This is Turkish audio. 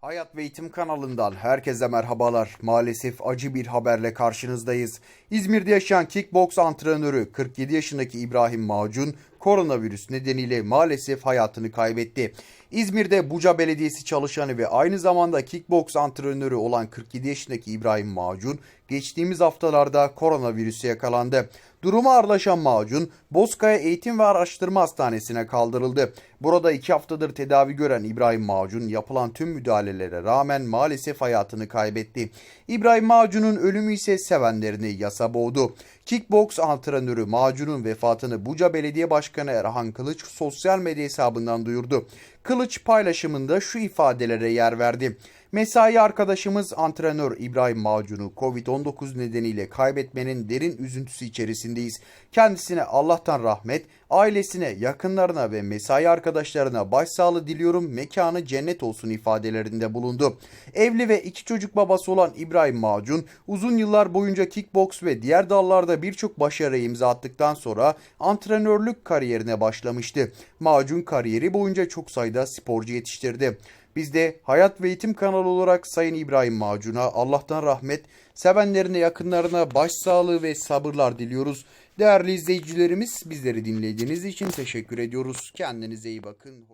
Hayat ve Eğitim kanalından herkese merhabalar. Maalesef acı bir haberle karşınızdayız. İzmir'de yaşayan kickboks antrenörü 47 yaşındaki İbrahim Macun koronavirüs nedeniyle maalesef hayatını kaybetti. İzmir'de Buca Belediyesi çalışanı ve aynı zamanda kickboks antrenörü olan 47 yaşındaki İbrahim Macun geçtiğimiz haftalarda koronavirüse yakalandı. Durumu ağırlaşan Macun, Bozkaya Eğitim ve Araştırma Hastanesi'ne kaldırıldı. Burada iki haftadır tedavi gören İbrahim Macun yapılan tüm müdahalelere rağmen maalesef hayatını kaybetti. İbrahim Macun'un ölümü ise sevenlerini yasa boğdu. Kickboks antrenörü Macun'un vefatını Buca Belediye Başkanı Erhan Kılıç sosyal medya hesabından duyurdu. Kılıç paylaşımında şu ifadelere yer verdi. Mesai arkadaşımız antrenör İbrahim Macun'u Covid-19 nedeniyle kaybetmenin derin üzüntüsü içerisindeyiz. Kendisine Allah'tan rahmet, ailesine, yakınlarına ve mesai arkadaşlarına başsağlığı diliyorum, mekanı cennet olsun ifadelerinde bulundu. Evli ve iki çocuk babası olan İbrahim Macun, uzun yıllar boyunca kickboks ve diğer dallarda birçok başarıya imza attıktan sonra antrenörlük kariyerine başlamıştı. Macun kariyeri boyunca çok sayıda sporcu yetiştirdi. Biz de Hayat ve Eğitim kanalı olarak Sayın İbrahim Macun'a Allah'tan rahmet, sevenlerine yakınlarına başsağlığı ve sabırlar diliyoruz. Değerli izleyicilerimiz bizleri dinlediğiniz için teşekkür ediyoruz. Kendinize iyi bakın.